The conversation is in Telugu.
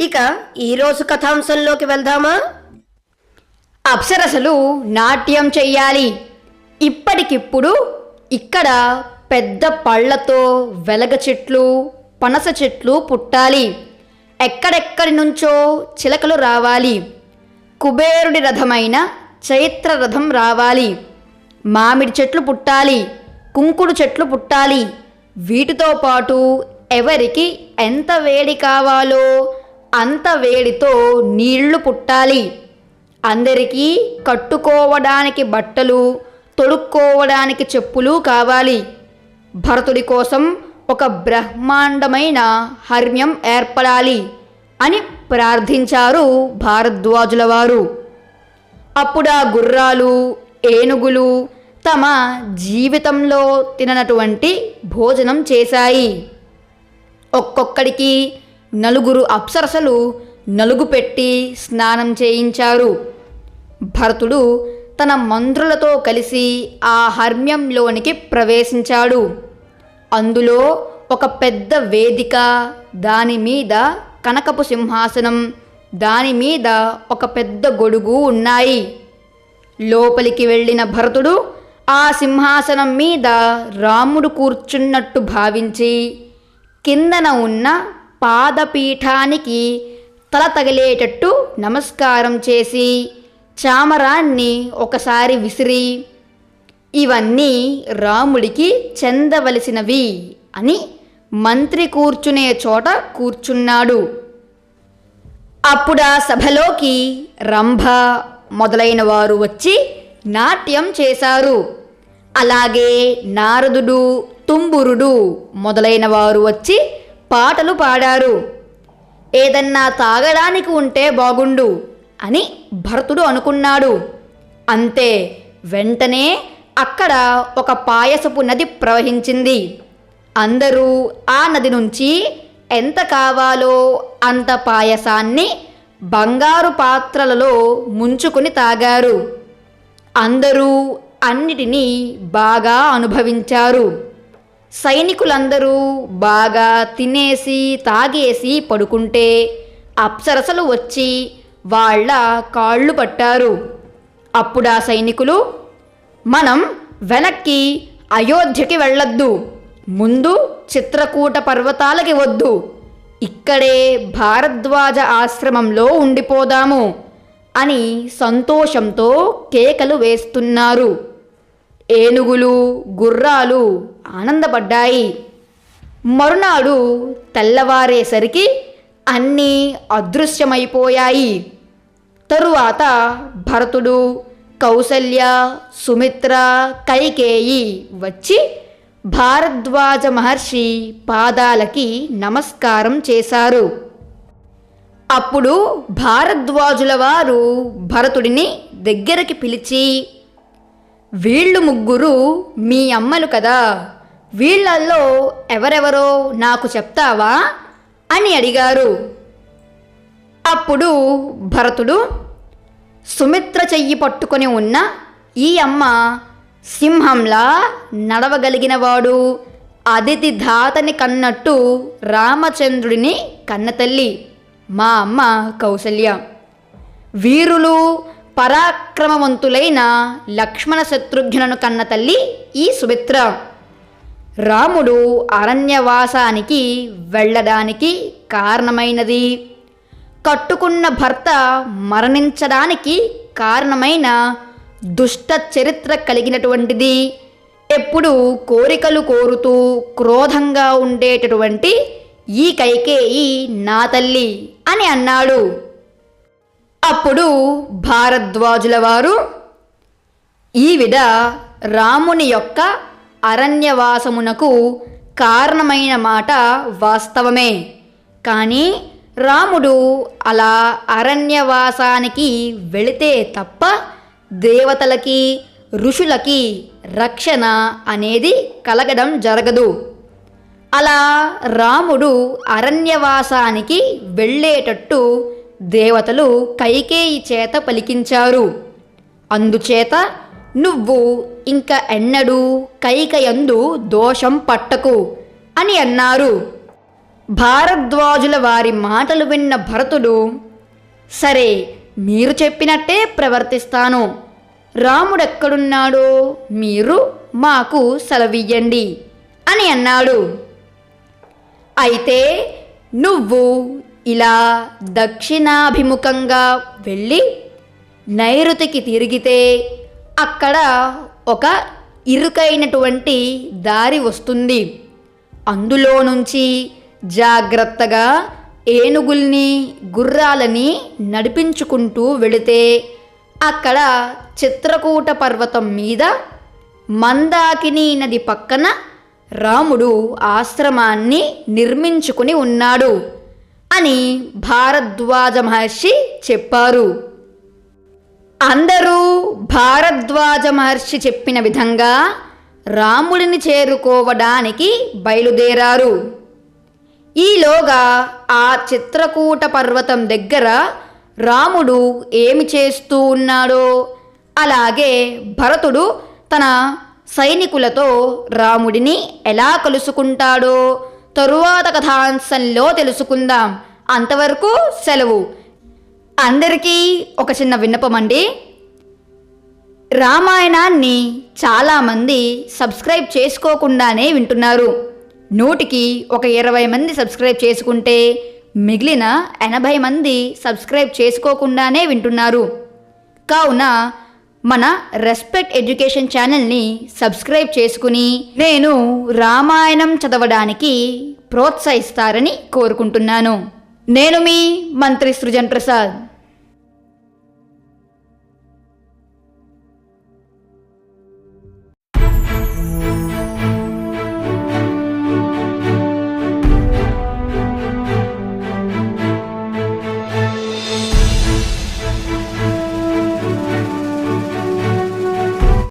ఇక ఈరోజు కథాంశంలోకి వెళ్దామా? అప్సరసలు నాట్యం చెయ్యాలి. ఇప్పటికిప్పుడు ఇక్కడ పెద్ద పళ్ళతో వెలగ చెట్లు పనస చెట్లు పుట్టాలి. ఎక్కడెక్కడి నుంచో చిలకలు రావాలి. కుబేరుడి రథమైన చైత్ర రథం రావాలి. మామిడి చెట్లు పుట్టాలి. కుంకుడు చెట్లు పుట్టాలి. వీటితో పాటు ఎవరికి ఎంత వేడి కావాలో అంత వేడితో నీళ్ళు పుట్టాలి. అందరికీ కట్టుకోవడానికి బట్టలు తొడుక్కోవడానికి చెప్పులు కావాలి. భరతుడి కోసం ఒక బ్రహ్మాండమైన హర్మ్యం ఏర్పడాలి అని ప్రార్థించారు భారద్వాజుల వారు అప్పుడు ఆ గుర్రాలు ఏనుగులు తమ జీవితంలో తిననటువంటి భోజనం చేశాయి. ఒక్కొక్కడికి నలుగురు అప్సరసలు నలుగు పెట్టి స్నానం చేయించారు. భరతుడు తన మంత్రులతో కలిసి ఆ హర్మ్యంలోనికి ప్రవేశించాడు. అందులో ఒక పెద్ద వేదిక దాని మీద కనకపు సింహాసనం దాని మీద ఒక పెద్ద గొడుగు ఉన్నాయి. లోపలికి వెళ్ళిన భరతుడు ఆ సింహాసనం మీద రాముడు కూర్చున్నట్టు భావించి కిందన ఉన్న పాదపీఠానికి తల తగిలేటట్టు నమస్కారం చేసి చామరాన్ని ఒకసారి విసిరి ఇవన్నీ రాముడికి చెందవలసినవి అని మంత్రి కూర్చునే చోట కూర్చున్నాడు. అప్పుడా సభలోకి రంభ మొదలైన వారు వచ్చి నాట్యం చేశారు. అలాగే నారదుడు తుంబురుడు మొదలైన వారు వచ్చి పాటలు పాడారు. ఏదన్నా తాగడానికి ఉంటే బాగుండు అని భరతుడు అనుకున్నాడు. అంతే వెంటనే అక్కడ ఒక పాయసపు నది ప్రవహించింది. అందరూ ఆ నది నుంచి ఎంత కావాలో అంత పాయసాన్ని బంగారు పాత్రలలో ముంచుకుని తాగారు. అందరూ అన్నిటినీ బాగా అనుభవించారు. సైనికులందరూ బాగా తినేసి తాగేసి పడుకుంటే అప్సరసలు వచ్చి వాళ్ళ కాళ్ళు పట్టారు. అప్పుడా సైనికులు? మనం వెనక్కి అయోధ్యకి వెళ్ళొద్దు. ముందు చిత్రకూట పర్వతాలకి వద్దు. ఇక్కడే భారద్వాజ ఆశ్రమంలో ఉండిపోదాము అని సంతోషంతో కేకలు వేస్తున్నారు. ఏనుగులు గుర్రాలు ఆనందపడ్డాయి. మరునాడు తెల్లవారేసరికి అన్నీ అదృశ్యమైపోయాయి. తరువాత భరతుడు కౌసల్య సుమిత్ర కైకేయి వచ్చి భారద్వాజ మహర్షి పాదాలకి నమస్కారం చేశారు. అప్పుడు భారద్వాజుల వారు భరతుడిని దగ్గరికి పిలిచి వీళ్ళు ముగ్గురు మీ అమ్మలు కదా. వీళ్ళల్లో ఎవరెవరో నాకు చెప్తావా? అని అడిగారు. అప్పుడు భరతుడు సుమిత్ర చెయ్యి పట్టుకొని ఉన్న ఈ అమ్మ సింహంలా నడవగలిగినవాడు అదితి ధాతని కన్నట్టు రామచంద్రుడిని కన్నతల్లి మా అమ్మ కౌసల్య వీరులు పరాక్రమవంతులైన లక్ష్మణ శత్రుఘ్నులను కన్న తల్లి ఈ సుమిత్ర. రాముడు అరణ్యవాసానికి వెళ్ళడానికి కారణమైనది. కట్టుకున్న భర్త మరణించడానికి కారణమైన దుష్ట చరిత్ర కలిగినటువంటిది. ఎప్పుడు కోరికలు కోరుతూ క్రోధంగా ఉండేటటువంటి ఈ కైకేయి నా తల్లి అని అన్నాడు. అప్పుడు భారద్వాజుల వారు ఈవిడ రాముని యొక్క అరణ్యవాసమునకు కారణమైన మాట వాస్తవమే. కానీ రాముడు అలా అరణ్యవాసానికి వెళితే తప్ప దేవతలకి ఋషులకి రక్షణ అనేది కలగడం జరగదు. అలా రాముడు అరణ్యవాసానికి వెళ్ళేటట్టు దేవతలు కైకేయి చేత పలికించారు. అందుచేత నువ్వు ఇంక ఎన్నడూ కైకయందు దోషం పట్టకు అని అన్నారు. భారద్వాజుల వారి మాటలు విన్న భరతుడు సరే మీరు చెప్పినట్టే ప్రవర్తిస్తాను. రాముడెక్కడున్నాడో మీరు మాకు సెలవియ్యండి అని అన్నాడు. అయితే నువ్వు ఇలా దక్షిణాభిముఖంగా వెళ్ళి నైరుతికి తిరిగితే అక్కడ ఒక ఇరుకైనటువంటి దారి వస్తుంది. అందులో నుంచి జాగ్రత్తగా ఏనుగుల్ని గుర్రాలని నడిపించుకుంటూ వెళితే అక్కడ చిత్రకూట పర్వతం మీద మందాకిని నది పక్కన రాముడు ఆశ్రమాన్ని నిర్మించుకుని ఉన్నాడు. అని భారద్వాజ మహర్షి చెప్పారు. అందరూ భారద్వాజ మహర్షి చెప్పిన విధంగా రాముడిని చేరుకోవడానికి బయలుదేరారు. ఈలోగా ఆ చిత్రకూట పర్వతం దగ్గర రాముడు ఏమి చేస్తూ ఉన్నాడో అలాగే భరతుడు తన సైనికులతో రాముడిని ఎలా కలుసుకుంటాడో తరువాత కథాంశంలో తెలుసుకుందాం. అంతవరకు సెలవు. అందరికీ ఒక చిన్న విన్నపం అండి. రామాయణాన్ని చాలామంది సబ్స్క్రైబ్ చేసుకోకుండానే వింటున్నారు. నూటికి ఒక ఇరవై మంది సబ్స్క్రైబ్ చేసుకుంటే మిగిలిన ఎనభై మంది సబ్స్క్రైబ్ చేసుకోకుండానే వింటున్నారు. కావున మన రెస్పెక్ట్ ఎడ్యుకేషన్ ఛానల్ని సబ్స్క్రైబ్ చేసుకుని నేను రామాయణం చదవడానికి ప్రోత్సహిస్తారని కోరుకుంటున్నాను. నేను మీ మంత్రి సృజన్ ప్రసాద్.